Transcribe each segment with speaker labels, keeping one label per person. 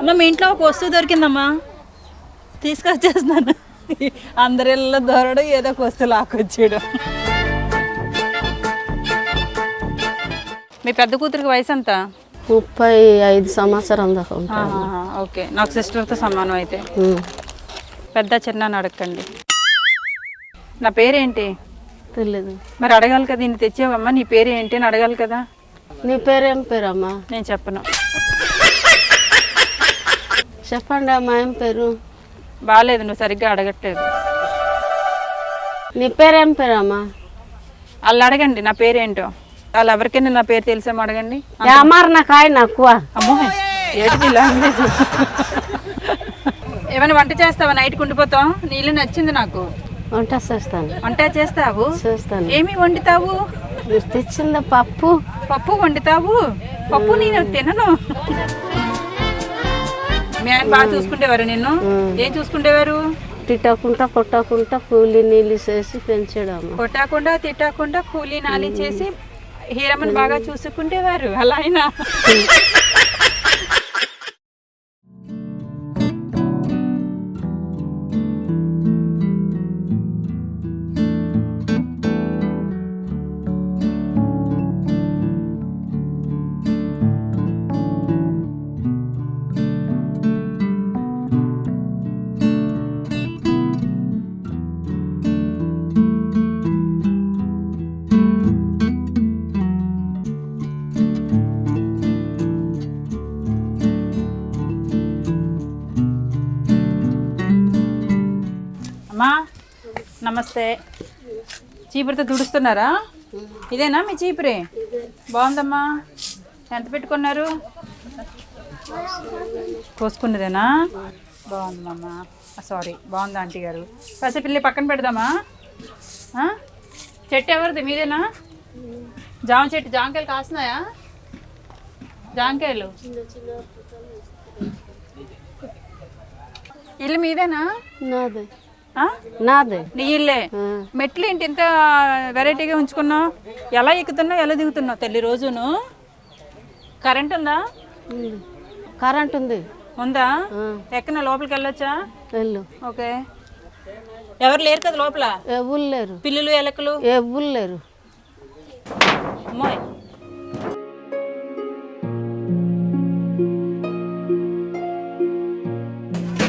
Speaker 1: అమ్మ మీ ఇంట్లో ఒక వస్తువు దొరికిందమ్మా. తీసుకొచ్చేస్తున్నాను. అందరి ఇళ్ళలో దొరడు ఏదో ఒక వస్తువు లాక్కొచ్చేయడం మీ పెద్ద కూతురికి వయసు ఎంత?
Speaker 2: ముప్పై ఐదు సంవత్సరం దాకా ఉంటాను
Speaker 1: ఆహా, ఓకే. నాకు సిస్టర్తో సమానం అయితే. పెద్ద చిన్న అడగండి నా పేరేంటి?
Speaker 2: తెలీదు.
Speaker 1: మరి అడగాలి కదా దీన్ని తెచ్చావమ్మా నీ పేరు ఏంటి అని అడగాలి కదా.
Speaker 2: నీ పేరేం పేరమ్మా?
Speaker 1: నేను చెప్పను.
Speaker 2: చెప్పండి అమ్మా ఏం పేరు?
Speaker 1: బాగాలేదు నువ్వు సరిగ్గా అడగట్లేదు.
Speaker 2: నీ పేరేం పేరమ్మా?
Speaker 1: వాళ్ళు అడగండి నా పేరేంటో. వాళ్ళు ఎవరికైనా నా పేరు తెలిసేమో అడగండి.
Speaker 2: అమ్మారు నా కాయ నాకు.
Speaker 1: అమ్మో ఏంటి ఇలా ఉంది? ఏమైనా వంట చేస్తావా? నైట్కి ఉండిపోతాం నీళ్ళు నచ్చింది నాకు.
Speaker 2: వంట చేస్తాను.
Speaker 1: వంట చేస్తావు?
Speaker 2: చేస్తాను.
Speaker 1: ఏమి వండుతావు?
Speaker 2: మీరు తెచ్చింది పప్పు.
Speaker 1: పప్పు వండుతావు? పప్పు నేను తినను. మీ ఆయన బాగా చూసుకుంటేవారు నిన్ను? ఏం చూసుకుంటేవారు
Speaker 2: తిట్టకుండా కొట్టకుండా కూలి నీళ్ళు చేసి పెంచాడమ్మ
Speaker 1: కొట్టకుండా తిట్టకుండా కూలీ నాలి చేసి హీరమ్మని బాగా చూసుకుంటేవారు అలా అయినా. నమస్తే. చీపురితో తుడుస్తున్నారా? ఇదేనా మీ చీపురి? బాగుందమ్మా. ఎంత పెట్టుకున్నారు? కోసుకున్నదేనా? బాగుందమ్మా. సారీ బాగుంది ఆంటీ గారు. పసిపిల్లి పక్కన పెడదామా? చెట్టు ఎవరిది? మీదేనా? జామ చెట్టు జామకాయలు కాస్తున్నాయా? జామకాయలు? ఇల్లు మీదేనా?
Speaker 2: నాదే
Speaker 1: ఆ?
Speaker 2: నాదే.
Speaker 1: నీ ఇల్లే.
Speaker 2: ఆ.
Speaker 1: మెట్లు ఏంటి ఇంత వెరైటీగా ఉంచుకున్నావు? ఎలా ఎక్కుతున్నావు? ఎలా దిగుతున్నావు? తల్లి రోజును? కరెంట్ ఉందా.
Speaker 2: కరెంట్ ఉంది.
Speaker 1: ఉందా?
Speaker 2: ఆ,
Speaker 1: ఎక్కన లోపలికి వెళ్ళొచ్చా?
Speaker 2: వెళ్ళు.
Speaker 1: ఓకే. ఎవరు లేరు కదా లోపల?
Speaker 2: ఎవరు లేరు.
Speaker 1: పిల్లులు ఎలకలు?
Speaker 2: ఎవరు లేరు.
Speaker 1: అమ్మోయ్.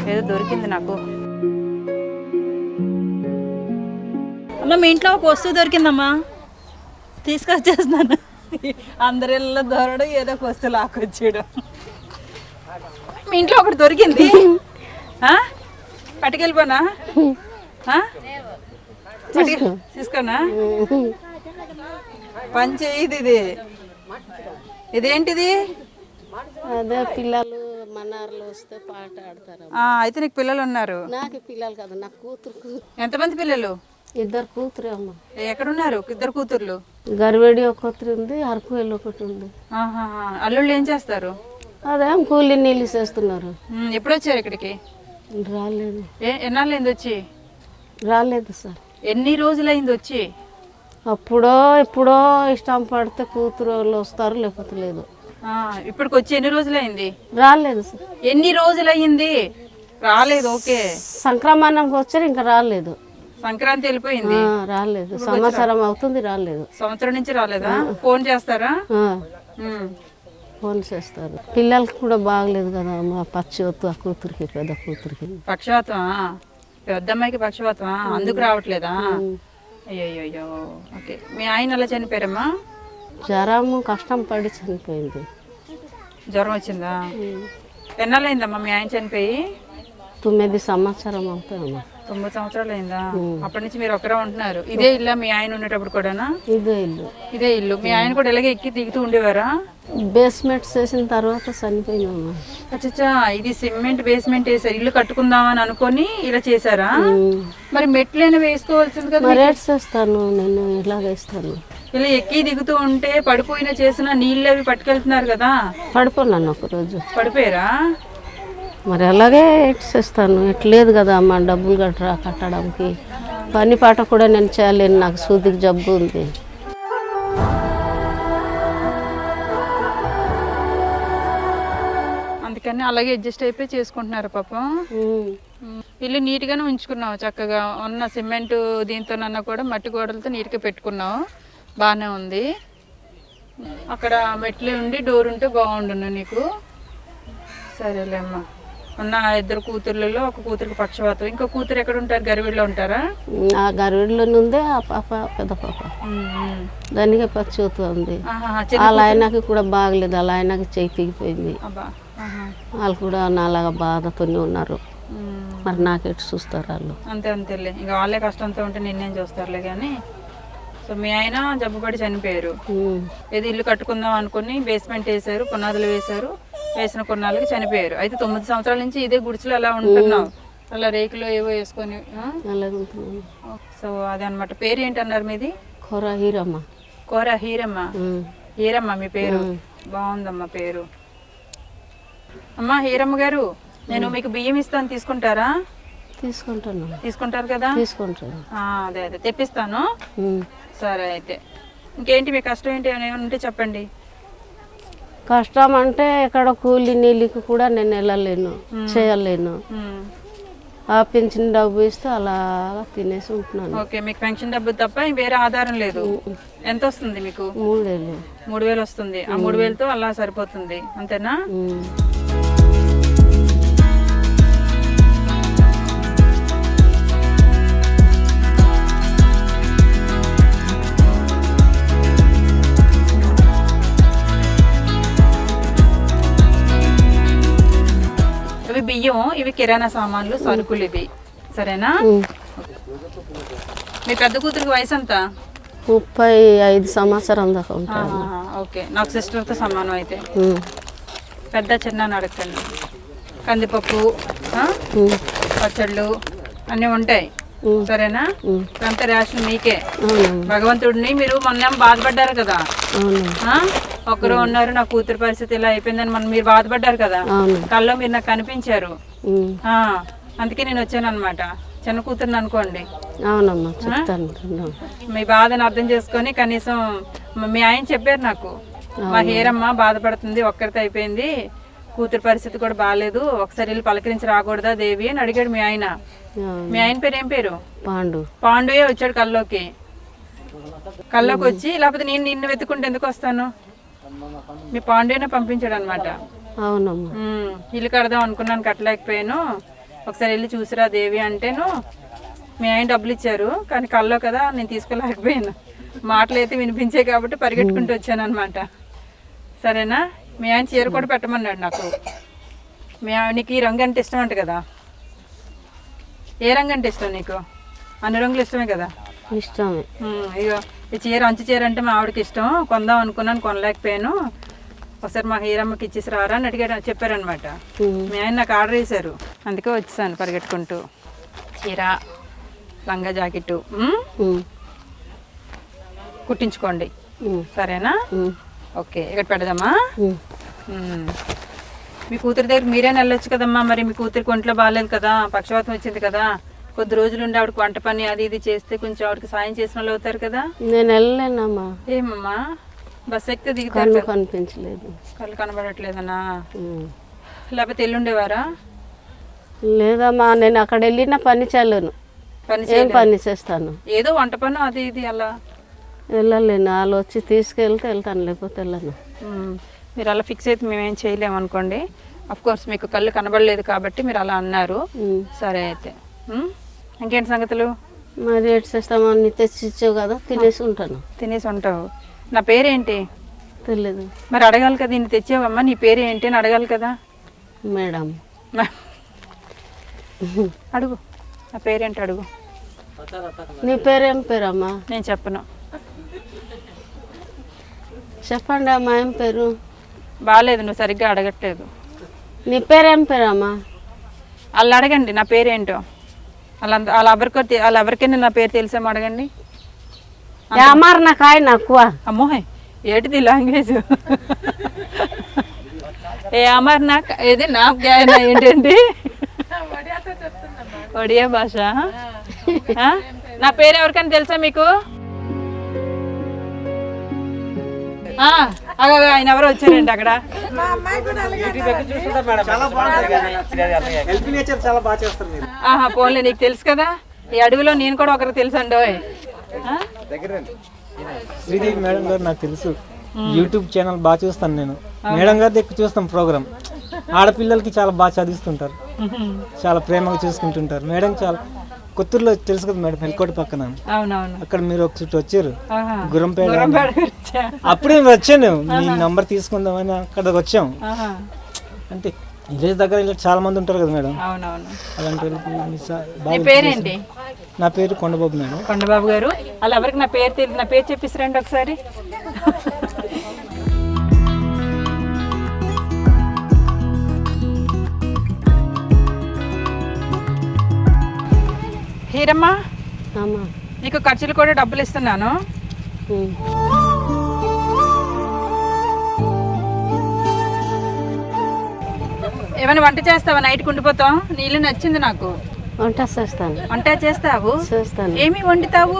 Speaker 1: ఏదో దొరికింది నాకు. అమ్మ మీ ఇంట్లో ఒక వస్తువు దొరికిందమ్మా. తీసుకొచ్చేస్తున్నాను. అందరి ఇళ్ళలో దొరడు ఏదో ఒక వస్తువు లాక్కొచ్చేయడం. మీ ఇంట్లో ఒకటి దొరికింది? పట్టుకెళ్ళిపోనా? తీసుకోనా పని చేయదు ఇది ఇదేంటిది?
Speaker 2: అదే పిల్లలు మన్నారులు వస్తే పాట ఆడతారు
Speaker 1: అయితే నీకు పిల్లలు ఉన్నారు.
Speaker 2: నాకు పిల్లలు కదా కూతురు
Speaker 1: ఎంతమంది పిల్లలు?
Speaker 2: ఇద్దరు కూతురు అమ్మ.
Speaker 1: ఎక్కడున్నారు? ఇద్దరు కూతుర్లు?
Speaker 2: గరివేడి ఒకటి ఉంది అరకువేలు ఒకటి ఉంది.
Speaker 1: ఆహాహా. అల్లుళ్ళు ఏం చేస్తారు?
Speaker 2: అదేం కూలి నీళ్ళు చేస్తున్నారు
Speaker 1: ఉమ్, ఎప్పుడు వచ్చారు ఇక్కడికి?
Speaker 2: రాలేదు.
Speaker 1: ఏ ఎన్నాళ్ళైంది వచ్చి?
Speaker 2: రాలేదు సార్.
Speaker 1: ఎన్ని రోజులైంది వచ్చి?
Speaker 2: అప్పుడో ఎప్పుడో ఇష్టం పడితే కూతురు వాళ్ళు వస్తారు లేకపోతే లేదు.
Speaker 1: ఆ, ఇప్పటికి వచ్చి ఎన్ని రోజులైంది?
Speaker 2: రాలేదు సార్.
Speaker 1: ఎన్ని రోజులయ్యింది? రాలేదు ఓకే.
Speaker 2: సంక్రమణంకి వచ్చారు ఇంకా రాలేదు.
Speaker 1: సంక్రాంతి వెళ్ళిపోయింది.
Speaker 2: రాలేదు. సంవత్సరం అవుతుంది రాలేదు.
Speaker 1: సంవత్సరం నుంచి రాలేదా? ఫోన్ చేస్తారా.
Speaker 2: ఫోన్ చేస్తారు. పిల్లలకి కూడా బాగలేదు కదా మా ఆ కూతురికి పెద్ద కూతురికి.
Speaker 1: పక్షవాతం పెద్దమ్మాయికి పక్షవాతం అందుకు రావట్లేదా? అయ్యో ఓకే. మీ ఆయన ఎలా చనిపోయారమ్మా?
Speaker 2: జ్వరము కష్టం పడి చనిపోయింది.
Speaker 1: జ్వరం వచ్చిందా? ఎన్నాళ్ళైందమ్మా మీ ఆయన చనిపోయి?
Speaker 2: తొమ్మిది సంవత్సరం అవుతాయమ్మా
Speaker 1: తొమ్మిది సంవత్సరాలు అయిందా అప్పటి నుంచి మీరు ఒక్కరే ఉంటున్నారు. ఇదే ఇల్లా మీ ఆయన ఉండేటప్పుడు కూడానా?
Speaker 2: ఇదే ఇల్లు.
Speaker 1: ఇదే ఇల్లు. మీ ఆయన కూడా ఇలాగే ఎక్కి దిగుతూ ఉండేవారా?
Speaker 2: బేస్మెంట్ చేసిన తర్వాత చనిపోయిందమ్మా
Speaker 1: అచ్చచ్చా ఇది సిమెంట్ బేస్మెంట్ వేసారు ఇల్లు కట్టుకుందామని అనుకొని ఇలా చేశారా? మరి మెట్లైనా వేసుకోవాల్సింది కదా
Speaker 2: చేస్తాను నేను ఇలాగ ఇస్తాను
Speaker 1: ఇలా ఎక్కి దిగుతూ ఉంటే పడిపోయిన చేసిన నీళ్ళు అవి పట్టుకెళ్తున్నారు కదా?
Speaker 2: పడిపోన్నాను ఒకరోజు.
Speaker 1: పడిపోయారా?
Speaker 2: మరి అలాగే ఎట్ చేస్తాను ఎట్లేదు కదా అమ్మ డబ్బులు గట్రా కట్టడానికి. పని పాట కూడా నేను చేయలేను నాకు సూదికి జబ్బు ఉంది.
Speaker 1: అందుకని అలాగే అడ్జస్ట్ అయిపోయి చేసుకుంటున్నారు పాపం. ఇల్లు నీట్గానే ఉంచుకున్నావు చక్కగా. ఉన్న సిమెంట్ దీంతోనన్నా కూడా మట్టి గోడలతో నీట్గా పెట్టుకున్నావు. బాగానే ఉంది. అక్కడ మెట్లు ఉండి డోర్ ఉంటే బాగుండును నీకు. సరేలేమ్మా. ఉన్న ఇద్దరు కూతుర్లలో ఒక కూతురికి పక్షవాతం. ఇంకో కూతురు ఎక్కడ ఉంటారు? గరివిలో ఉంటారా?
Speaker 2: ఆ గరుడిలోనే ఉంది ఆ పాప పెద్ద పాప. దానికి పచ్చిపోతూ ఉంది. వాళ్ళ ఆయనకి కూడా బాగలేదు. వాళ్ళ ఆయనకి చేయి తెగిపోయింది. వాళ్ళు కూడా నాలాగా బాధతోనే ఉన్నారు. మరి నాకెటు చూస్తారు వాళ్ళు?
Speaker 1: అంతే అంతేలే. ఇంకా వాళ్ళే కష్టంతో ఉంటే నిన్నేం చూస్తారులే కానీ సో మీ ఆయన జబ్బుపడి చనిపోయారు. ఏది ఇల్లు కట్టుకుందాం అనుకుని బేస్మెంట్ వేశారు పునాదులు వేశారు. వేసిన కొన్నాళ్ళకి చనిపోయారు. అయితే తొమ్మిది సంవత్సరాల నుంచి ఇదే గుడిసెలు అలా ఉంటున్నావు. అలా రేకులు ఏవో వేసుకొని సో అదే అనమాట పేరు ఏంటన్నారు మీది?
Speaker 2: కూర హీరమ్మ.
Speaker 1: కోర హీరమ్మ. హీరమ్మ మీ పేరు? బాగుందమ్మా పేరు. అమ్మా హీరమ్మ గారు నేను మీకు బియ్యం ఇస్తాను తీసుకుంటారా?
Speaker 2: తీసుకుంటాను.
Speaker 1: తీసుకుంటారు కదా?
Speaker 2: తీసుకుంటాను.
Speaker 1: అదే అదే తెప్పిస్తాను. సరే అయితే. ఇంకేంటి మీ కష్టం ఏంటి? ఏమైనా ఉంటే చెప్పండి.
Speaker 2: కష్టం అంటే ఇక్కడ కూలి నీళ్ళకి కూడా నేను వెళ్ళలేను చేయలేను. ఆ పెంచిన డబ్బు ఇస్తే అలాగా తినేసి ఉంటున్నాను.
Speaker 1: ఓకే మీకు పెన్షన్ డబ్బు తప్ప వేరే ఆధారం లేదు. ఎంత వస్తుంది మీకు?
Speaker 2: మూడేళ్ళు
Speaker 1: మూడు వేలు వస్తుంది. ఆ మూడు వేలతో అలా సరిపోతుంది. అంతేనా? బియ్యం ఇవి కిరాణా సామాన్లు సరుకులు ఇవి. సరేనా. మీ పెద్ద కూతురికి వయసు ఎంత?
Speaker 2: ముప్పై ఐదు సంవత్సరం దాకా ఉంటాను
Speaker 1: ఓకే. నాకు సిస్టర్తో సమానం అయితే. పెద్ద చిన్న అడగండి కందిపప్పు. పచ్చళ్ళు అన్నీ ఉంటాయి. సరేనా. అంత రేషన్ మీకే. భగవంతుడిని మీరు మొన్న బాధపడ్డారు కదా? ఒక్కరు ఉన్నారు నా కూతురు పరిస్థితి ఇలా అయిపోయిందని మనం మీరు బాధపడ్డారు కదా. కల్లో మీరు నాకు కనిపించారు. అందుకే నేను వచ్చాను అనమాట చిన్న కూతురుని అనుకోండి.
Speaker 2: అవునమ్మా చెప్తాను.
Speaker 1: మీ బాధను అర్థం చేసుకొని కనీసం మ- ఆయన చెప్పారు నాకు. మా హీరమ్మ బాధపడుతుంది ఒక్కరితో అయిపోయింది. కూతురు పరిస్థితి కూడా బాగాలేదు. ఒకసారి వెళ్ళి పలకరించి రాకూడదా దేవి అని అడిగాడు మీ ఆయన. మీ ఆయన పేరు ఏం పేరు?
Speaker 2: పాండు.
Speaker 1: పాండుయే వచ్చాడు కల్లోకి. కల్లోకి వచ్చి లేకపోతే నేను నిన్ను వెతుకుంటే ఎందుకు వస్తాను? మీ పాండునే పంపించాడు అనమాట
Speaker 2: అవునమ్మా
Speaker 1: ఇల్లు కడదాం అనుకున్నాను కట్టలేకపోయాను. ఒకసారి వెళ్ళి చూసిరా దేవి అంటేను మీ ఆయన డబ్బులు ఇచ్చారు కానీ కల్లో కదా నేను తీసుకోలేకపోయాను. మాటలు అయితే వినిపించే కాబట్టి పరిగెట్టుకుంటూ వచ్చాను అనమాట సరేనా? మీ ఆయన చీర కూడా పెట్టమన్నాడు నాకు. మీ నీకు ఈ రంగు అంటే ఇష్టం అంట కదా. ఏ రంగు అంటే ఇష్టం నీకు? అన్ని రంగులు ఇష్టమే కదా?
Speaker 2: ఇష్టమే.
Speaker 1: ఉమ్, ఇగో ఈ చీర అంచు చీర అంటే మా ఆవిడకి ఇష్టం. కొందాం అనుకున్నాను కొనలేకపోయాను. ఒకసారి మా హీరమ్మకి ఇచ్చేసి రారా అని అడిగాడు చెప్పారనమాట. మీ ఆయన నాకు ఆర్డర్ చేశారు అందుకే వచ్చేసాను పరిగెట్టుకుంటూ. చీర లంగా ఉమ్. కుట్టించుకోండి. సరేనా. ఓకే ఇక్కడ పెడదామా. మీ కూతురి దగ్గర మీరే వెళ్ళొచ్చు కదమ్మా. మరి మీ కూతురికి ఒంట్లో బాగాలేదు కదా పక్షవాతం వచ్చింది కదా. కొద్ది రోజులు ఉండి ఆవిడకి వంట పని అది ఇది చేస్తే కొంచెం ఆవిడకి సాయం చేసిన వాళ్ళు అవుతారు కదా?
Speaker 2: నేను వెళ్ళలేనమ్మా.
Speaker 1: ఏమమ్మా? బస్ ఎక్కితే దిగుతారు.
Speaker 2: కనిపించలేదు.
Speaker 1: కళ్ళు కనబడట్లేదనా. లేకపోతే ఎల్లుండేవారా?
Speaker 2: లేదమ్మా నేను అక్కడ వెళ్ళిన పని చేయలేను.
Speaker 1: పని
Speaker 2: ఏం పని చేస్తాను?
Speaker 1: ఏదో వంట పని అది ఇది అలా?
Speaker 2: వెళ్ళలేను వాళ్ళు వచ్చి తీసుకెళ్తే వెళ్తాను లేకపోతే వెళ్ళను.
Speaker 1: మీరు అలా ఫిక్స్ అయితే మేమేం చేయలేము అనుకోండి. అఫ్ కోర్స్ మీకు కళ్ళు కనబడలేదు కాబట్టి మీరు అలా అన్నారు. సరే అయితే. ఇంకేంటి సంగతులు?
Speaker 2: మరి చేస్తామో అన్ని తెచ్చి ఇచ్చావు కదా తినేసి ఉంటాను.
Speaker 1: తినేసి ఉంటావు. నా పేరేంటి?
Speaker 2: తెలియదు
Speaker 1: మరి అడగాలి కదా ఇన్ని తెచ్చావమ్మా నీ పేరు ఏంటి అని అడగాలి కదా.
Speaker 2: మేడం.
Speaker 1: అడుగు. నా పేరేంటి అడుగు.
Speaker 2: నీ పేరేం పేరమ్మా?
Speaker 1: నేను చెప్పను.
Speaker 2: చెప్పండి అమ్మా ఏం పేరు?
Speaker 1: బాగాలేదు నువ్వు సరిగ్గా అడగట్లేదు.
Speaker 2: నీ పేరేం పేరమ్మా?
Speaker 1: వాళ్ళు అడగండి నా పేరేంటో. వాళ్ళ వాళ్ళ ఎవరికో వాళ్ళ ఎవరికైనా నా పేరు తెలిసేమో అడగండి.
Speaker 2: అమ్మారు నాకు ఆయన ఎక్కువ
Speaker 1: అమ్మో ఏటిది లాంగ్వేజ్? ఏ అమర్ నాకు ఏది నాకు గాయన ఏంటండి? ఒడియా భాష ఆ? నా పేరు ఎవరికైనా తెలుసా మీకు? ఆయన ఎవరో వచ్చారండి అక్కడ? ఆహా పోన్లే నీకు తెలుసు కదా. ఈ అడవిలో నేను కూడా ఒకరికి తెలుసు అండోయ్ ఆ?
Speaker 3: శ్రీదేవి మేడం గారు నాకు తెలుసు. యూట్యూబ్ ఛానల్ బాగా చూస్తాను నేను. మేడం గారి ఎక్కువ చూస్తాం ప్రోగ్రామ్ ఆడపిల్లలకి చాలా బాగా చదివిస్తుంటారు. చాలా ప్రేమగా చూసుకుంటుంటారు. మేడం చాలా కొత్తూరులో తెలుసు కదా మేడం హెల్కోట పక్కన.
Speaker 1: అవునవును.
Speaker 3: అక్కడ మీరు ఒక చుట్టూ వచ్చారు.
Speaker 1: గురించా?
Speaker 3: అప్పుడే వచ్చాను. మీ నంబర్ తీసుకుందామని అక్కడికి వచ్చాం. అంటే విలేజ్ దగ్గర ఇలా చాలా మంది ఉంటారు కదా మేడం. అలాంటి వాళ్ళకి
Speaker 1: నీ
Speaker 3: పేరు కొండబాబు మేడం.
Speaker 1: కొండబాబు గారు. అలా ఎవరికి నా పేరు తెలియదు నా పేరు చెప్పిస్తారండి ఒకసారి. హీరమ్మా
Speaker 2: అమ్మా.
Speaker 1: నీకు ఖర్చులు కూడా డబ్బులు ఇస్తున్నాను. ఏమైనా వంట చేస్తావా? నైట్ కుండిపోతాం నీళ్ళు నచ్చింది నాకు.
Speaker 2: వంట చేస్తాను.
Speaker 1: వంట చేస్తావు?
Speaker 2: చేస్తాను.
Speaker 1: ఏమి వండుతావు?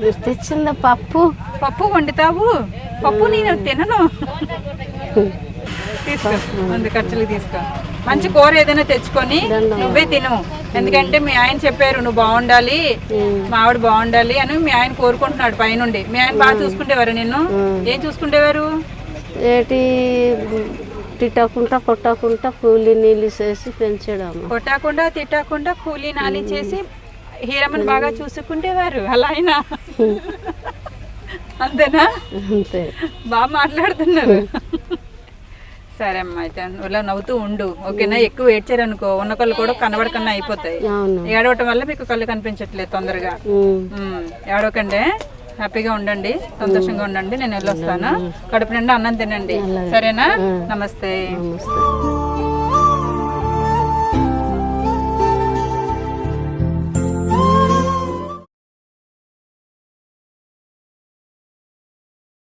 Speaker 2: మీరు తెచ్చింద పప్పు.
Speaker 1: పప్పు వండుతావు? పప్పు నేను తినను. తీసుకో. వంద ఖర్చులు తీసుకో. మంచి కూర ఏదైనా తెచ్చుకొని నువ్వే తిను. ఎందుకంటే మీ ఆయన చెప్పారు నువ్వు బాగుండాలి మా ఆవిడ బాగుండాలి అని మీ ఆయన కోరుకుంటున్నాడు పైనుండి. మీ ఆయన బాగా చూసుకుంటేవారు నిన్ను? ఏం చూసుకుంటేవారు
Speaker 2: ఏటి తిట్టకుండా కొట్టకుండా కూలి నీళ్ళు చేసి పెంచడమ్మ
Speaker 1: కొట్టకుండా తిట్టకుండా కూలీ నాలి చేసి హీరమ్మని బాగా చూసుకుంటేవారు అలా అయినా? అంతేనా?
Speaker 2: అంతే.
Speaker 1: బాగా మాట్లాడుతున్నారు. సరే అమ్మా అయితే ఇలా నవ్వుతూ ఉండు. ఓకేనా? ఎక్కువ ఏడ్చారు అనుకో ఉన్న కళ్ళు కూడా కనబడకన్నా అయిపోతాయి. ఏడవటం వల్ల మీకు కళ్ళు కనిపించట్లేదు తొందరగా. ఏడవకండి. హ్యాపీగా ఉండండి. సంతోషంగా ఉండండి. నేను వెళ్ళొస్తాను. కడుపు నిండా అన్నం తినండి. సరేనా? నమస్తే.
Speaker 2: నమస్తే.